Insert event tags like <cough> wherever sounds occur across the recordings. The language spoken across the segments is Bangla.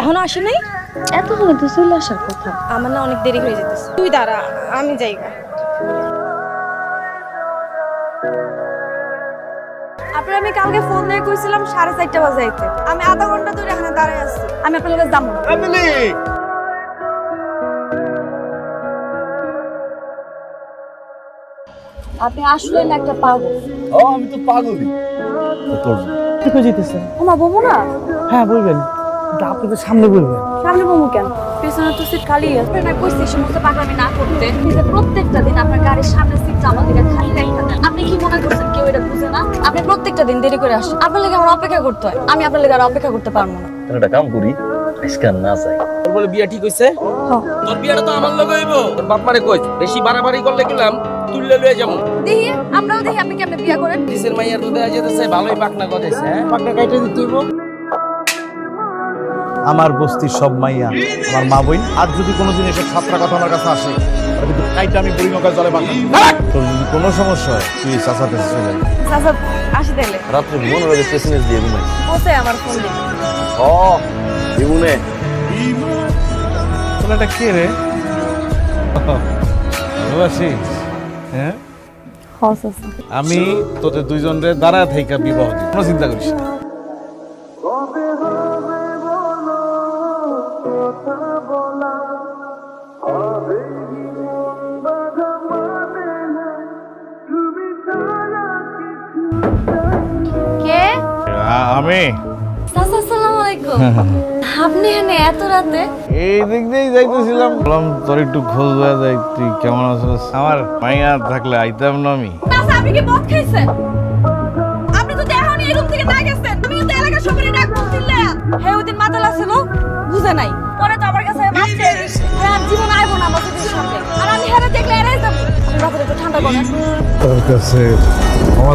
এখনও আসে নাই এত হলে তো চলে আসার কথা। আমার না অনেক দেরি হয়ে যেতেছে। তুই দাঁড়া আমি যাই। আপনার আমি কালকে ফোন দিয়ে কইছিলাম সাড়ে চারটা বাজে আইতে। আমি আধা ঘণ্টা ধরে এখানে দাঁড়ায় আছি। আমি আপনার কাছে যাব। আপনি আসলে না একটা পাগল। ও আমি তো পাগলই। তোর কোথায় যেতেছেন? ওমা বলব না? হ্যাঁ বলবেন। আপনি তো সামনে বলবেন। সামনে বলব কেন? পেছনে তো সিট খালি আছে। না কইছি সমস্ত পাগলামি না করতে। নিজে প্রত্যেকটা দিন আপনার গাড়ির সামনে সিট আমার দিকে খালি রাখতে আপনি কি মনে করছেন কেউ এটা বুঝে না? আপনি প্রত্যেকটা দিন দেরি করে আসেন। আপনার লেগে আমার অপেক্ষা করতে হয়। আমি আপনার লেগে আর অপেক্ষা করতে পারব না। তাহলে একটা কাম করি আজকে আর না যাই। তোর বলে বিয়া ঠিক হইছে? তোর বিয়াটা তো আমার লগে হইব। তোর বাপ মারে কই বেশি বাড়াবাড়ি করলে গেলাম তুললে লয়ে যাব। দেখি আমরাও দেখি আপনি কেমনে বিয়া করেন। কিসের মাইয়ার তো দেয়া যেতেছে? ভালোই পাকনা করেছে হ্যাঁ? পাকনা কাইটে দিতে হইব। আমার বস্তির সব মাইয়া আমার মা বই আর যদি কোনোদিন এসব ছাত্রা কথা আমার কাছে আসে কিন্তু কাইটা আমি বড়ি নৌকা জলে বাঁধা। তোর যদি কোনো সমস্যা হয় তুই চাষাতে চলে যাবি আসি তাইলে রাত্রে মনে হয় এসএমএস দিয়ে ঘুমাই। আমার ফোন দিই ও ইমুনে তাহলে এটা কে রে? ভালো আছিস হ্যাঁ আমি তোদের দুইজনের দ্বারা থেকে বিবাহ দিই কোনো চিন্তা করিস না। আমি? চাচা আসসালামু আলাইকুম আপনি এখানে এত রাতে? এই দিক দিয়েই যাইতেছিলাম। বললাম তোর একটু খোঁজ দেওয়া যায় তুই কেমন আছিস? আমার মাইয়া থাকলে আইতাম না আমি। চাচা আপনি কি মদ খাইছেন? আপনি তো দেহনি এই রুম থেকে না গেছেন। তুমি তো এলাকার সবারই ডাক দিলে হ্যাঁ ওই দিন মাতাল আছিল বুঝে নাই। পরে তো আমার কাছে মাপ চেয়েছে আর জীবন আইবো না আমার দিদির আর আমি হেরে দেখলে এড়াই যাব। আপনি একটু ঠান্ডা তোর কাছে ক্ষমা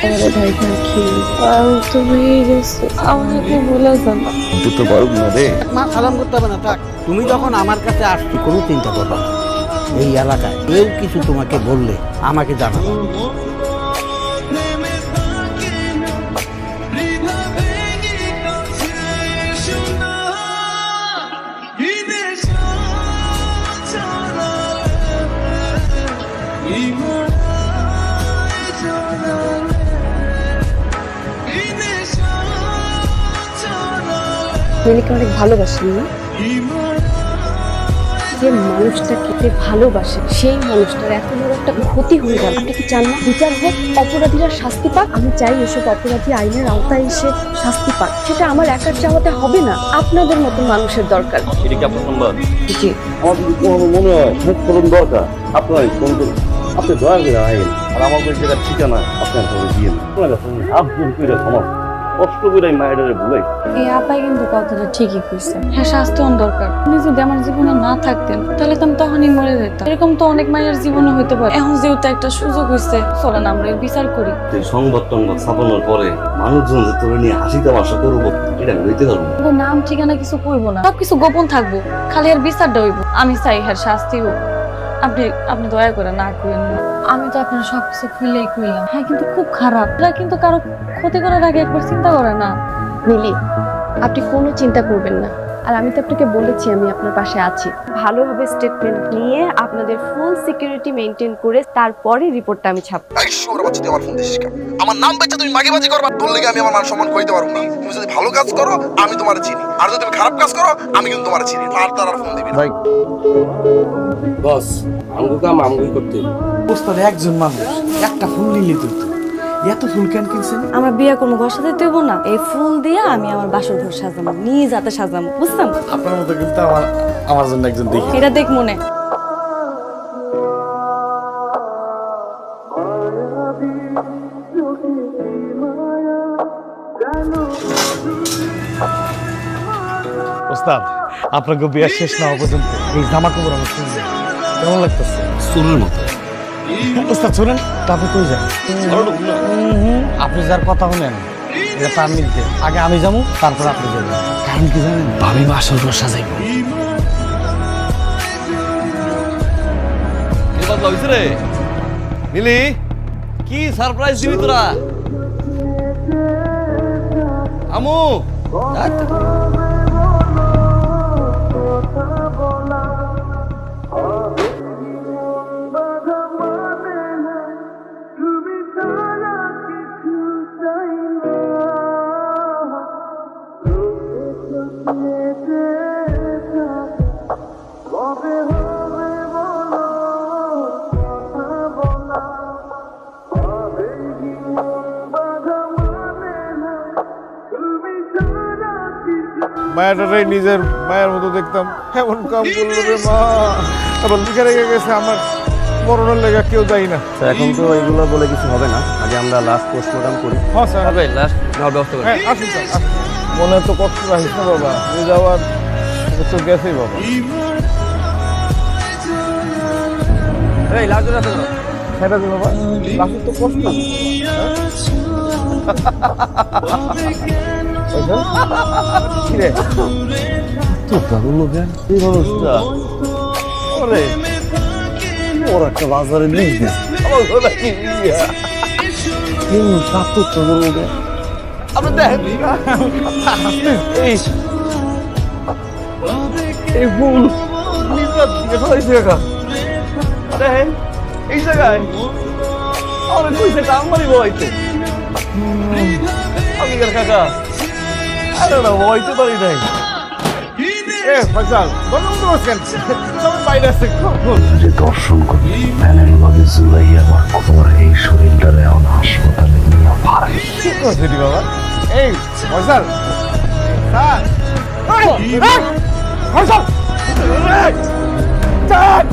সব রেডি হ আমার কাম আছে তুই তো পারুক না রে মা, সালাম করতে হবে না, থাক। তুমি যখন আমার কাছে আসছো, কোনো চিন্তা করবা এই এলাকায় কেউ কিছু তোমাকে বললে, আমাকে জানাব। মেলিকে অনেক ভালোবাসেন না? যে মানুষটাকে যে ভালোবাসে সেই মানুষটার এত বড় একটা ক্ষতি হয়ে গেল। আপনি কি চান না? বিচার হোক অপরাধীরা শাস্তি পাক। আমি চাই এসব অপরাধী আইনের আওতায় এসে শাস্তি পাক। সেটা আমার একার চাওয়াতে হবে না আপনাদের মতো মানুষের দরকার। এটা কি আপনার নাম্বার জি। আমার মনে হয় মুখ করুন দরকার আপনার ফোন করুন। আপনি দয়া করে আইন আর ওই জায়গার ঠিকানা আপনার কাছে দিয়ে দিন। আপনার কাছে করে ক্ষমা কষ্ট করে আমি মায়ের ভুলাই। এই আপাই কিন্তু কথাটা ঠিকই কইছে। হ্যাঁ স্বাস্থ্য দরকার। উনি যদি আমার জীবনে না থাকতেন তাহলে তো আমি তখনই মরে যেতাম। এরকম তো অনেক মায়ের জীবনে হইতে পারে। এখন যেহেতু একটা সুযোগ হয়েছে চলেন আমরা বিচার করি। এই সংবাদ টংবাদ ছাপানোর পরে মানুষজন যে তোর নিয়ে হাসি তামাশা করব এটা পারব না। নাম ঠিকানা কিছু কইবো না। সবকিছু গোপন থাকব। খালি আর বিচারটা হইব। আমি চাই হ্যাঁ শাস্তি হোক। আপনি আপনি দয়া করে না করেন না আমি তো আপনার সবকিছু খুলেই কইলাম হ্যাঁ কিন্তু খুব খারাপ। এরা কিন্তু কারও ক্ষতি করার আগে একবার চিন্তা করে না। মিলি, আপনি কোনো চিন্তা করবেন না। আর আমি তো আপনাকে বলেছি আমি আপনার পাশে আছি। ভালোভাবে স্টেটমেন্ট নিয়ে আপনাদের ফুল সিকিউরিটি মেনটেন করে তারপরে রিপোর্টটা আমি ছাপবো এই শুয়োর বাচ্চা তুই আমার ফোন দিছিস কেন? আমার নাম বেচে তুমি মাগিবাজি করবা। তোর লেগে আমি আমার মান সম্মান কইতে পারব না। তুমি যদি ভালো কাজ করো আমি তোমার চিনি। আর যদি তুমি খারাপ কাজ করো আমি কিন্তু তোমার চিনি। আর তার আর ফোন দিবি না। ভাই বস আমগো কাম আমগোই করতে। ওস্তাদ একজন মানুষ একটা ফুল নিলে তুই। এত ফুল কেন কিনছেন? আমরা বিয়ে কোনো ঘর সাজাইতে হইব না। এই ফুল দিয়ে আমি আমার বাসর ঘর সাজাবো নিয়ে যাতে সাজাবো বুঝছেন? আপনার মতো কিন্তু আমার আমার জন্য একজন দেখি। এটা দেখ মনে। ওস্তাদ আপনাকে বিয়ার শেষ না হওয়া পর্যন্ত এই জামা কাপড় আমি শুনব কেমন লাগতেছে? চুরের মতো। ওস্তাদ শুনেন তারপর কই যান আপনি যার কথা শুনেন এটা তার নির্দেশ আগে আমি যাব তারপর আপনি যাবেন। কারণ কি জানেন? ভাবি বাসর ঘর সাজাইব। রে? মিলি কি সারপ্রাইজ দিবি তোরা? আমু মায়াটারে নিজের মায়ের মতো দেখতাম। এমন কাম করল রে মা। আবার লিখে রেখে গেছে আমার। মরণের লেগে কেউ যাই না। এখন তো এগুলো বলে কিছু হবে না। আগে আমরা লাস্ট পোস্টমর্টম করি। হ্যাঁ স্যার। ভাই লাস্ট নাও ব্যবস্থা করে। হ্যাঁ আসুন স্যার মনে তো কষ্ট রাখিস না বাবা। যে যাওয়ার ও তো গেছেই বাবা। এই লাস্ট করো সেটা দিন বাবা। লাস্টের তো কষ্ট। <laughs> হ্যাঁ? কি রে তো পাগল কেন এই মানুষটা ওরে ওর একটা বাজারে লিখ দিস আমার কথা কি এই সাতু তো বলব কেন আপনি দেখেন এই ফুল নিজের দিকে ফেলাইছে কাকা দেখেন এই জায়গায় আমার কইছে কাম মারিব হইতে আমি কাকা ফয়সাল বন্ধ করছেন সবাই বাইরে আছে যে দর্শন করি প্যানেল ভাবে জুলাই আমার খবর এই শরীরটারে এখন হাসপাতালে নিয়ে পারে। কি করছিস বাবা? এই ফয়সাল। স্যার। ফয়সাল। এই, স্যার!